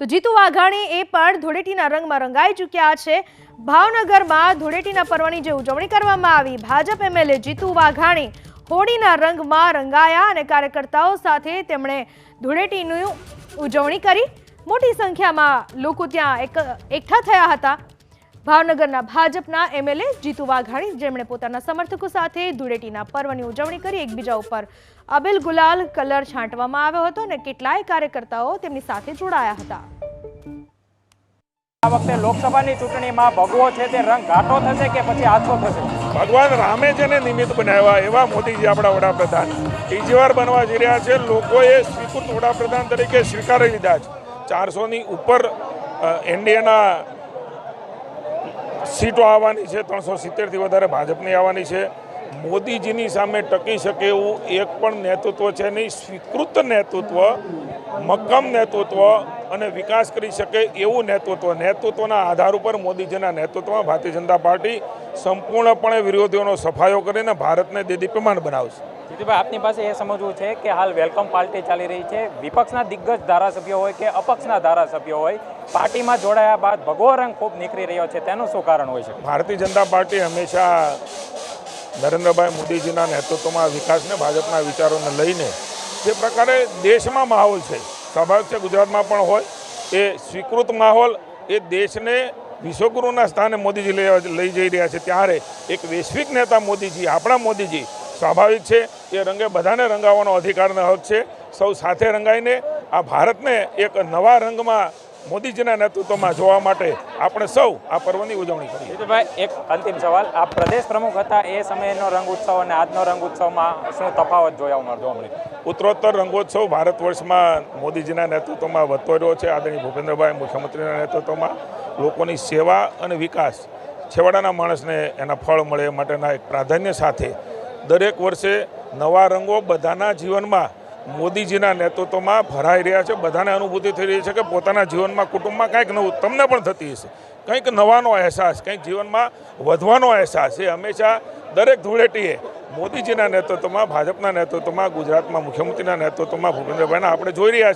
તો જીતુ વાઘાણી એ પણ ધૂળેટીના રંગમાં રંગાઈ ચૂક્યા છે. ભાવનગરમાં ધૂળેટીના પર્વની જે ઉજવણી કરવામાં આવી, ભાજપ એમએલએ જીતુ વાઘાણી હોળીના રંગમાં રંગાયા અને કાર્યકર્તાઓ સાથે તેમણે ધૂળેટીની ઉજવણી કરી. મોટી સંખ્યામાં લોકો ત્યાં એક એકઠા થયા હતા. ભાવનગરના ભાજપના એમએલએ જીતુ વાઘાણી જેમણે પોતાના સમર્થકો સાથે ધૂળેટીના પર્વની ઉજવણી કરી એકબીજા ઉપર અબિલ ગુલાલ કલર છાંટવામાં આવ્યો હતો અને કેટલાય કાર્યકર્તાઓ તેમની સાથે જોડાયા હતા. આ વખતે લોકસભાની ચૂંટણીમાં ભગવો છે તે રંગ ઘાટો થશે કે પછી આછો થશે? ભગવાન રામે જેને નિમિત્ત બનાવ્યા એવા મોદીજી આપણા વડાપ્રધાન. બીજી વાર બનવા જઈ રહ્યા છે. લોકોએ સ્વીકૃત વડાપ્રધાન તરીકે સ્વીકારી લીધા છે. ચારસોની ઉપર એનડીએના સીટો આવવાની છે, ત્રણસો સિત્તેરથી વધારે ભાજપની આવવાની છે. મોદીજીની સામે ટકી શકે એવું એક પણ નેતૃત્વ છે નહીં. સ્વીકૃત નેતૃત્વ, મક્કમ નેતૃત્વ અને વિકાસ કરી શકે એવું નેતૃત્વ. નેતૃત્વના આધાર ઉપર મોદીજીના નેતૃત્વમાં ભારતીય જનતા પાર્ટી સંપૂર્ણપણે વિરોધીઓનો સફાયો કરીને ભારતને દેદીપ્યમાન બનાવશે. જીતુભાઈ, આપની પાસે એ સમજવું છે કે હાલ વેલકમ પાર્ટી ચાલી રહી છે. વિપક્ષના દિગ્ગજ ધારાસભ્યો હોય કે અપક્ષના ધારાસભ્યો હોય, પાર્ટીમાં જોડાયા બાદ ભગવો રંગ ખૂબ નીકળી રહ્યો છે. તેનું શું કારણ હોય છે? ભારતીય જનતા પાર્ટી હંમેશા નરેન્દ્રભાઈ મોદીજીના નેતૃત્વમાં વિકાસને ભાજપના વિચારોને લઈને જે પ્રકારે દેશમાં માહોલ છે સ્વાભાવિક છે, ગુજરાતમાં પણ હોય, એ સ્વીકૃત માહોલ, એ દેશને વિશ્વગુરુના સ્થાને મોદીજી લઈ જઈ રહ્યા છે. ત્યારે એક વૈશ્વિક નેતા મોદીજી, આપણા મોદીજી સ્વાભાવિક છે એ રંગે બધાને રંગાવવાનો અધિકારનો હક છે. સૌ સાથે રંગાઈને આ ભારતને એક નવા રંગમાં મોદીજીના નેતૃત્વમાં જોવા માટે આપણે સૌ આ પર્વની ઉજવણી કરીએ. જીતુભાઈ એક અંતિમ સવાલ. આ પ્રદેશ પ્રમુખ હતા એ સમયનો રંગ ઉત્સવ અને આજનો રંગ ઉત્સવમાં શું તફાવત જોયા જોવા મળે ઉત્તરોત્તર રંગોત્સવ ભારત વર્ષમાં મોદીજીના નેતૃત્વમાં વધતો રહ્યો છે આદરણીય ભૂપેન્દ્રભાઈ મુખ્યમંત્રીના નેતૃત્વમાં. લોકોની સેવા અને વિકાસ છેવાડાના માણસને એના ફળ મળે માટેના એક પ્રાધાન્ય સાથે દરેક વર્ષે નવા રંગો બધાના જીવનમાં મોદીજીના નેતૃત્વમાં ભરાઈ રહ્યા છે. બધાને અનુભૂતિ થઈ રહી છે કે પોતાના જીવનમાં, કુટુંબમાં કંઈક નવું તમને પણ થતી હશે. કંઈક નવાનો અહેસાસ, કંઈક જીવનમાં વધવાનો અહેસાસ, એ હંમેશા દરેક ધૂળેટીએ મોદીજીના નેતૃત્વમાં, ભાજપના નેતૃત્વમાં, ગુજરાતમાં મુખ્યમંત્રીના નેતૃત્વમાં, ભૂપેન્દ્રભાઈના. આપણે જોઈ રહ્યા છીએ